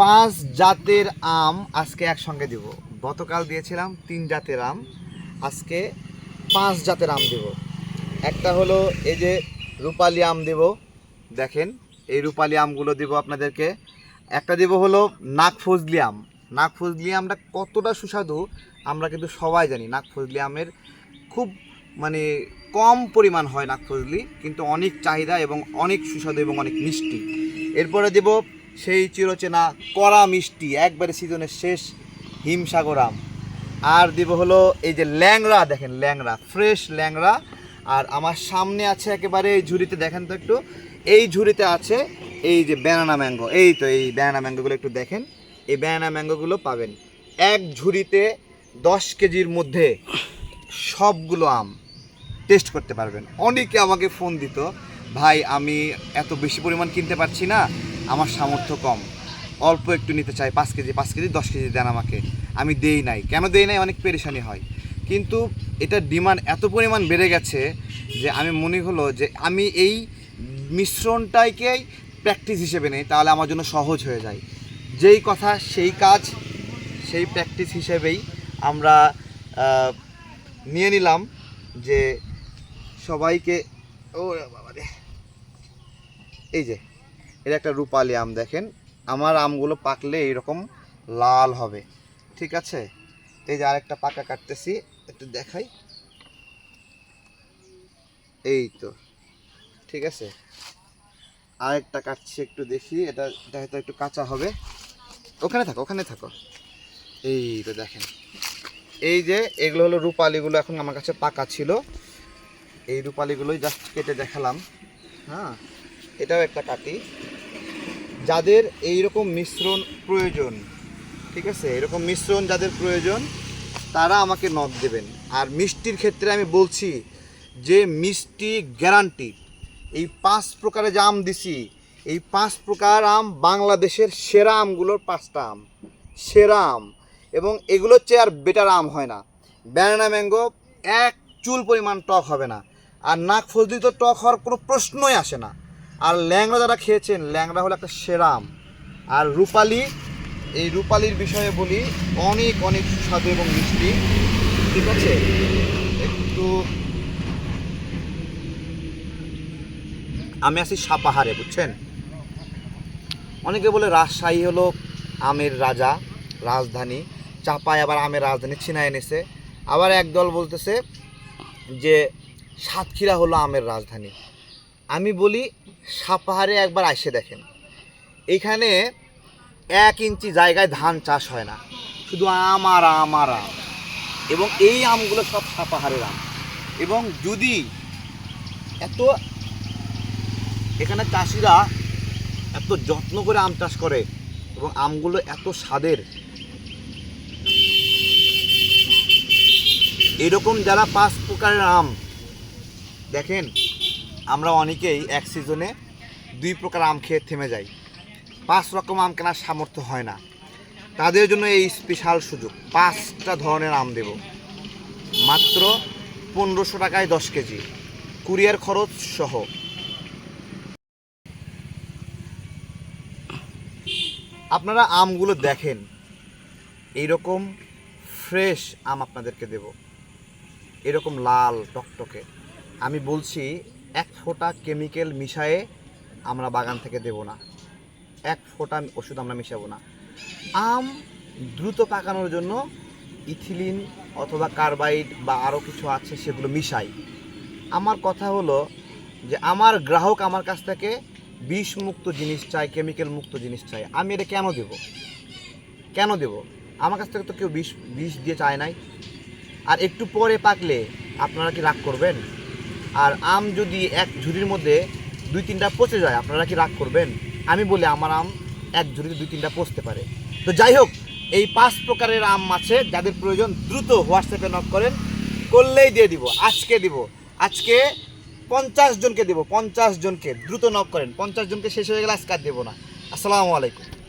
পাঁচ জাতের আম আজকে একসঙ্গে দিব। গতকাল দিয়েছিলাম তিন জাতের আম, আজকে পাঁচ জাতের আম দেব। একটা হলো এই যে রূপালি আম দেব, দেখেন এই রূপালি আমগুলো দেব আপনাদেরকে। একটা দেব হলো নাগফজলি আম। নাগফজলি আমটা কতটা সুস্বাদু, আমরা কিন্তু সবাই জানি নাগফজলি আমের খুব মানে কম পরিমাণ হয় নাগফজলি, কিন্তু অনেক চাহিদা এবং অনেক সুস্বাদু এবং অনেক মিষ্টি। এরপরে দেব সেই চিরচেনা কড়া মিষ্টি, একবারে সিজনের শেষ হিমসাগর আম। আর দেব হলো এই যে ল্যাংড়া, দেখেন ল্যাংড়া, ফ্রেশ ল্যাংড়া। আর আমার সামনে আছে একেবারে এই ঝুড়িতে, দেখেন তো একটু, এই ঝুড়িতে আছে এই যে ব্যানানা ম্যাঙ্গো এই তো এই ব্যানানা ম্যাঙ্গোগুলো একটু দেখেন। এই ব্যানানা ম্যাঙ্গোগুলো পাবেন এক ঝুড়িতে দশ কেজির মধ্যে সবগুলো আম। টেস্ট করতে পারবেন। অনেকে আমাকে ফোন দিত, ভাই, আমি এত বেশি পরিমাণ কিনতে পারছি না আমার সামর্থ্য কম। অল্প একটু নিতে চাই, পাঁচ কেজি পাঁচ কেজি, দশ কেজি দেন আমাকে। আমি দেই নাই। কেন দেই নাই? অনেক পেরেশানি হয়। কিন্তু এটা ডিমান্ড এত পরিমাণ বেড়ে গেছে যে আমি মনে হলো যে আমি এই মিশ্রণটাকেই প্র্যাকটিস হিসেবে নেই, তাহলে আমার জন্য সহজ হয়ে যায়। যেই কথা, সেই কাজ, সেই প্র্যাকটিস হিসেবেই আমরা নিয়ে নিলাম যে সবাইকে, ও বাবা এই যে। এটা একটা রূপালি আম দেখেন। আমার আমগুলো পাকলে এইরকম লাল হবে। ঠিক আছে? এই যে আরেকটা পাকা কাটতেছি, একটু দেখাই। এই তো। ঠিক আছে? আরেকটা কাটছি একটু দেখি, এটা এটা হয়তো একটু কাঁচা হবে। ওখানে থাকো ওখানে থাকো। এই তো দেখেন। এই যে এগুলো হলো রূপালিগুলো এখন আমার কাছে পাকা ছিল। এই রূপালিগুলোই জাস্ট কেটে দেখালাম। হ্যাঁ? এটাও একটা কাটি যাদের এই রকম মিশ্রণ প্রয়োজন, ঠিক আছে? এরকম মিশ্রণ যাদের প্রয়োজন, তারা আমাকে নখ দেবেন। আর মিষ্টির ক্ষেত্রে আমি বলছি যে মিষ্টি গ্যারান্টি এই পাঁচ প্রকারের যে আম দিছি, এই পাঁচ প্রকার আম বাংলাদেশের সেরা আমগুলোর পাঁচটা আম। সেরা আম। এবং এগুলোর চেয়ে আর বেটার আম হয় না। ব্যানানা ম্যাঙ্গো এক চুল পরিমাণ টক হবে না। আর নাক ফজলি তো টক হওয়ার কোনো প্রশ্নই আসে না। আর ল্যাংড়া যারা খেয়েছেন, ল্যাংড়া হলো একটা সেরাম। আর রূপালি, এই রূপালির বিষয়ে বলি, অনেক অনেক সুস্বাদু এবং মিষ্টি। ঠিক আছে? একটু আমি আছি সাপাহারে, বুঝছেন? অনেকে বলে রাজশাহী হলো আমের রাজা, রাজধানী। চাপায় আবার আমের রাজধানী ছিনায় এনেছে। আবার একদল বলতেছে যে সাতক্ষীরা হলো আমের রাজধানী। আমি বলি, সাপাহারে একবার আসে দেখেন। এখানে এক ইঞ্চি জায়গায় ধান চাষ হয় না। শুধু আম আর আম আর আম। এবং এই আমগুলো সব সাপাহারের আম। এবং যদি এত এখানে চাষিরা এত যত্ন করে আম চাষ করে এবং আমগুলো এত স্বাদের, এরকম যারা পাঁচ প্রকারের আম, দেখেন আমরা অনেকেই এক সিজনে দুই প্রকার আম খেয়ে থেমে যাই। পাঁচ রকম আম কেনার সামর্থ্য হয় না। তাদের জন্য এই স্পেশাল সুযোগ। পাঁচটা ধরনের আম দেব। মাত্র পনেরোশো টাকায় দশ কেজি। কুরিয়ার খরচ সহ। আপনারা আমগুলো দেখেন। এইরকম ফ্রেশ আম আপনাদেরকে দেব। এরকম লাল টকটকে। আমি বলছি এক ফোঁটা কেমিক্যাল মিশায়ে আমরা বাগান থেকে দেব না। এক ফোঁটা ওষুধ আমরা মিশাবো না। আম দ্রুত পাকানোর জন্য ইথিলিন অথবা কার্বাইড বা আরও কিছু আছে সেগুলো মিশাই। আমার কথা হলো যে আমার গ্রাহক আমার কাছ থেকে বিষ মুক্ত জিনিস চাই, কেমিক্যাল মুক্ত জিনিস চাই, আমি এটা কেন দেব? কেন দেব? আমার কাছ থেকে তো কেউ বিষ বিষ দিয়ে চায় নাই। আর একটু পরে পাকলে আপনারা কি রাগ করবেন? আর আম যদি এক ঝুড়ির মধ্যে দুই তিনটা পচে যায়, আপনারা কি রাগ করবেন? আমি বলি আমার আম এক ঝুড়িতে দুই তিনটা পচতে পারে। তো যাই হোক, এই পাঁচ প্রকারের আম আছে, যাদের প্রয়োজন দ্রুত হোয়াটসঅ্যাপে নক করেন, করলেই দিয়ে দিব, আজকে দিব। আজকে পঞ্চাশ জনকে দেব, পঞ্চাশ জনকে। দ্রুত নক করেন, পঞ্চাশ জনকে শেষ হয়ে গেলে আজকে আর দেবো না। আসসালামু আলাইকুম।